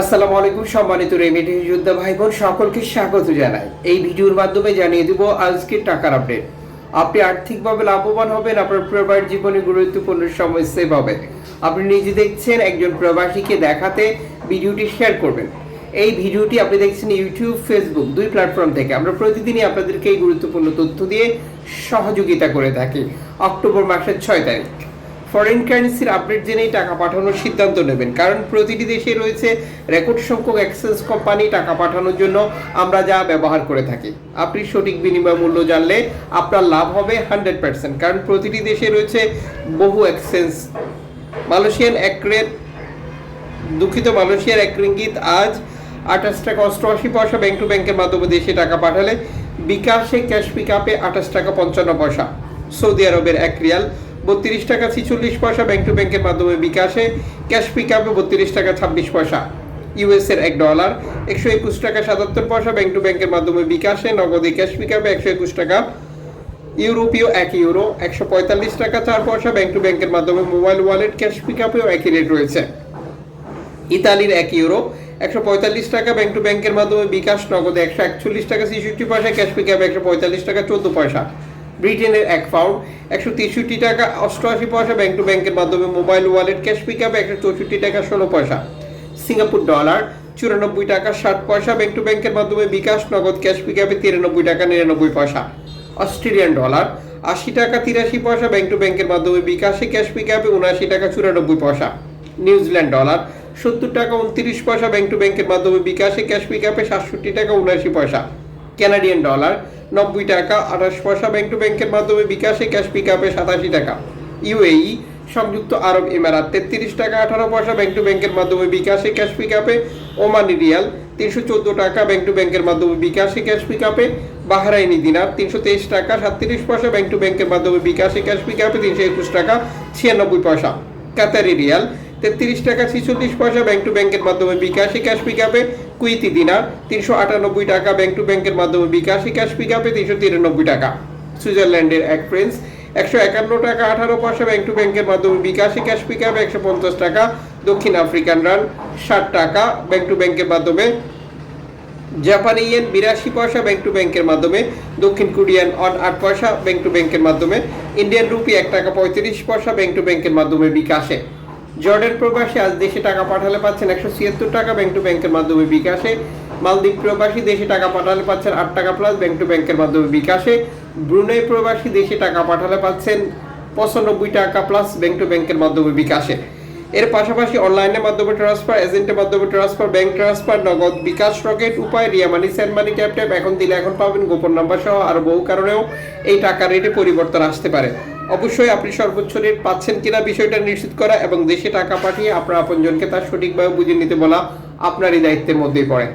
আসসালামু আলাইকুম, সম্মানিত রেমিডি যোদ্ধা ভাই বোন সকলকে স্বাগত জানাই। এই ভিডিওর মাধ্যমে জানিয়ে দেব আজকের টাকার আপডেট। আপনি আর্থিকভাবে লাভবান হবেন, আপনার প্রবাস জীবনে গুরুত্বপূর্ণ সময় সেভ হবে। আপনি নিজে দেখছেন, একজন প্রবাসীকে দেখাতে ভিডিওটি শেয়ার করবেন। এই ভিডিওটি আপনি দেখছেন ইউটিউব, ফেসবুক, দুই প্ল্যাটফর্ম থেকে। আমরা প্রতিদিনই আপনাদেরকে এই গুরুত্বপূর্ণ তথ্য দিয়ে সহযোগিতা করে থাকি। অক্টোবর মাসের ছয় তারিখ। ফরেন কারেন্সির আপডেট জেনেই টাকা পাঠানোর সিদ্ধান্ত নেবেন। কারণ প্রতিটি দেশে রয়েছে রেকর্ড সংখ্যক এক্সচেঞ্জ কোম্পানি টাকা পাঠানোর জন্য আমরা যা ব্যবহার করে থাকি। আপনি সঠিক বিনিময় মূল্য জানলে আপনার লাভ হবে হান্ড্রেড পার্সেন্ট কারণ প্রতিটি দেশে রয়েছে বহু এক্সচেঞ্জ মালয়েশিয়ান এক রেট দুঃখিত, মালয়েশিয়ার এক রিঙ্গিত আজ আঠাশ টাকা অষ্টআশি পয়সা ব্যাংক টু ব্যাংকের মাধ্যমে দেশে টাকা পাঠালে বিকাশে ক্যাশ পিক আপে আঠাশ টাকা পঞ্চান্ন পয়সা। সৌদি আরবের এক রিয়াল বত্রিশ টাকা ছিচল্লিশ পয়সা ব্যাংক টু ব্যাংকের মাধ্যমে বিকাশে ক্যাশ পিক আপে বত্রিশ টাকা ছাব্বিশ পয়সা। ইউএস এর এক ডলার একশো একুশ টাকা সাতাত্তর পয়সা ব্যাংক টু ব্যাংকের মাধ্যমে বিকাশে, নগদে ক্যাশ পিক আপে একশো একুশ টাকা। ইউরোপীয় এক ইউরো একশো পঁয়তাল্লিশ টাকা চার পয়সা ব্যাংক টু ব্যাংকের মাধ্যমে মোবাইল ওয়ালেট ক্যাশ পিক আপেও একই রেট রয়েছে। ইতালির এক ইউরো একশো পঁয়তাল্লিশ টাকা ব্যাংক টু ব্যাংকের মাধ্যমে বিকাশ, নগদে একশো একচল্লিশ টাকা ছেষট্টি পয়সা ক্যাশ পিকআপ একশো পঁয়তাল্লিশ টাকা চোদ্দ পয়সা। ব্রিটেনের এক পাউন্ড, একশো তেষট্টি টাকা, অষ্টআশি পয়সা ব্যাংক টু ব্যাংকের মাধ্যমে মোবাইল ওয়ালেট ক্যাশ পিকআপ একশো চৌষট্টি টাকা, ষোলো পয়সা। সিঙ্গাপুর ডলার চুরানব্বই টাকা, ষাট পয়সা ব্যাংক টু ব্যাংকের মাধ্যমে বিকাশ, নগদ ক্যাশ পিক আপে তিরানব্বই টাকা, নিরানব্বই পয়সা। অস্ট্রেলিয়ান ডলার আশি টাকা, তিরাশি পয়সা ব্যাংক টু ব্যাংকের মাধ্যমে বিকাশে ক্যাশ পিক আপে উনআশি টাকা, চুরানব্বই পয়সা। নিউজিল্যান্ড ডলার সত্তর টাকা, উনত্রিশ পয়সা ব্যাংক টু ব্যাংকের মাধ্যমে বিকাশে ক্যাশ পিক আপে সাতষট্টি টাকা, উনআশি পয়সা। কানাডিয়ান ডলার নব্বই টাকা, আঠাশ পয়সা ব্যাংক টু ব্যাংকের মাধ্যমে বিকাশে ক্যাশ পিক আপে সাতাশি টাকা। ইউএই সংযুক্ত আরব ইমারাত তেত্রিশ টাকা, আঠারো পয়সা ব্যাংক টু ব্যাংকের মাধ্যমে বিকাশে ক্যাশ পিক আপে ওমানি রিয়াল, তিনশো চোদ্দ টাকা ব্যাংক টু ব্যাংকের মাধ্যমে বিকাশে ক্যাশ পিক আপে বাহারাইনি দিনার, তিনশো তেইশ টাকা, সাতত্রিশ পয়সা ব্যাংক টু ব্যাংকের মাধ্যমে বিকাশে ক্যাশ পিকআপে তিনশো একুশ টাকা, ছিয়ানব্বই পয়সা। কাতারি রিয়াল, তেত্রিশ টাকা, ছিচল্লিশ পয়সা ব্যাংক টু ব্যাংকের মাধ্যমে বিকাশে ক্যাশ পিকআপে কুইতি দিনার তিনশো আটানব্বই টাকা ব্যাংক টু ব্যাংকের মাধ্যমে বিকাশে ক্যাশ পিকআপে তিনশো তিরানব্বই টাকা। সুইজারল্যান্ডের এক ফ্রেন্স, একশো একান্ন টাকা আঠারো পয়সা ব্যাংক টু ব্যাংকের মাধ্যমে বিকাশে ক্যাশ পিকআপে একশো পঞ্চাশ টাকা, দক্ষিণ আফ্রিকান রান ষাট টাকা ব্যাংক টু ব্যাংকের মাধ্যমে, জাপানি ইয়েন বিরাশি পয়সা ব্যাংক টু ব্যাংকের মাধ্যমে, দক্ষিণ কোরিয়ান অন আট পয়সা ব্যাংক টু ব্যাংকের মাধ্যমে, ইন্ডিয়ান রুপি এক টাকা পঁয়ত্রিশ পয়সা ব্যাংক টু ব্যাংকের মাধ্যমে বিকাশে। জর্ডান প্রবাসী আজ দেশে টাকা পাঠালে পাচ্ছেন একশো ছিয়াত্তর টাকা ব্যাংক টু ব্যাংকের মাধ্যমে বিকাশে। মালদ্বীপ প্রবাসী দেশে টাকা পাঠালে পাচ্ছেন আট টাকা প্লাস ব্যাংক টু ব্যাংকের মাধ্যমে বিকাশে। ব্রুনেই প্রবাসী দেশে টাকা পাঠালে পাচ্ছেন পঁচানব্বই টাকা প্লাস ব্যাংক টু ব্যাংকের মাধ্যমে বিকাশে। এর পাশাপাশি অনলাইনের মাধ্যমে ট্রান্সফার এজেন্টের মাধ্যমে transfer bank transfer Nagad bKash Rocket, Upay, Ria money send money tap tap এখন দিলে এখন পাবেন গোপন নাম্বার সহ আরও বহু কারণেও এই টাকার রেটে পরিবর্তন আসতে পারে। অবশ্যই আপনি সর্বোচ্চ রেট পাচ্ছেন কিনা বিষয়টা নিশ্চিত করা এবং দেশে টাকা পাঠিয়ে আপনার আপনজনকে তার সঠিকভাবে বুঝে নিতে বলা আপনারই দায়িত্বের মধ্যেই পড়ে।